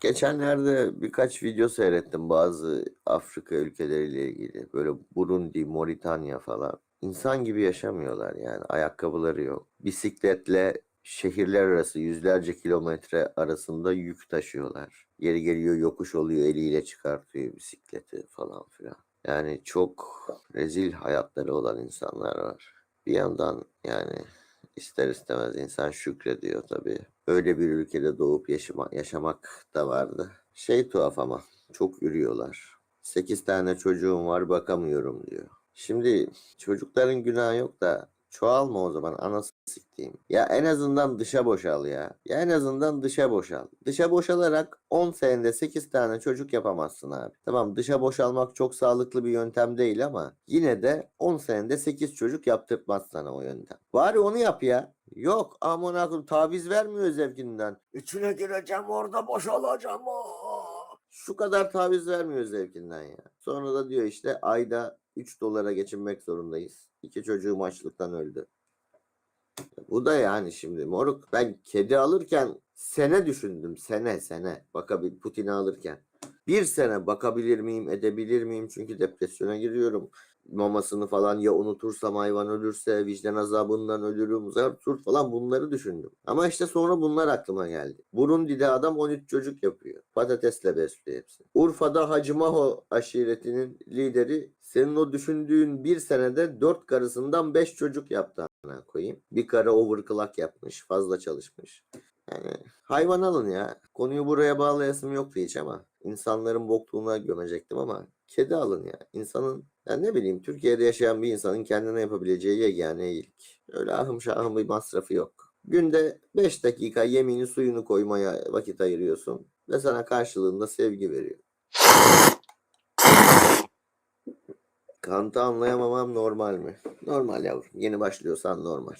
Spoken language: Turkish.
Geçenlerde birkaç video seyrettim bazı Afrika ülkeleriyle ilgili. Böyle Burundi, Moritanya falan. İnsan gibi yaşamıyorlar yani. Ayakkabıları yok. Bisikletle şehirler arası yüzlerce kilometre arasında yük taşıyorlar. Yeri geliyor yokuş oluyor eliyle çıkartıyor bisikleti falan filan. Yani çok rezil hayatları olan insanlar var. Bir yandan yani ister istemez insan şükrediyor tabii. Öyle bir ülkede doğup yaşama, yaşamak da vardı. Şey tuhaf ama çok yürüyorlar. 8 tane çocuğum var bakamıyorum diyor. Şimdi çocukların günahı yok da çoğalma o zaman anası siktiğim. Ya en azından dışa boşal ya. Ya en azından dışa boşal. Dışa boşalarak 10 senede 8 tane çocuk yapamazsın abi. Tamam dışa boşalmak çok sağlıklı bir yöntem değil ama yine de 10 senede 8 çocuk yaptırtmaz sana o yöntem. Bari onu yap ya. Yok aman akım taviz vermiyor zevkinden. İçine gireceğim orada boşalacağım. aa. Şu kadar taviz vermiyor zevkinden ya. Sonra da diyor işte ayda 3 dolara geçinmek zorundayız. İki çocuğum açlıktan öldü. Bu da yani şimdi moruk ben kedi alırken sene düşündüm sene sene bakabil Putin'i alırken. Bir sene bakabilir miyim edebilir miyim çünkü depresyona giriyorum. Mamasını falan ya unutursam hayvan ölürse vicdan azabından ölürüm zartur falan bunları düşündüm. Ama işte sonra bunlar aklıma geldi. Burundi'de adam 13 çocuk yapıyor. Patatesle besliyor hepsini. Urfa'da Hacı Maho aşiretinin lideri senin o düşündüğün bir senede 4 karısından 5 çocuk yaptı koyayım. Bir karı overclock yapmış fazla çalışmış. Yani hayvan alın ya. Konuyu buraya bağlayasım yoktu hiç ama insanların bokluğuna gömecektim ama kedi alın ya. İnsanın ya ne bileyim Türkiye'de yaşayan bir insanın kendine yapabileceği yegane iyilik. Öyle ahım şahım bir masrafı yok. Günde 5 dakika yemini suyunu koymaya vakit ayırıyorsun ve sana karşılığında sevgi veriyor. Kant'ı anlayamamam normal mi? Normal yavrum. Yeni başlıyorsan normal.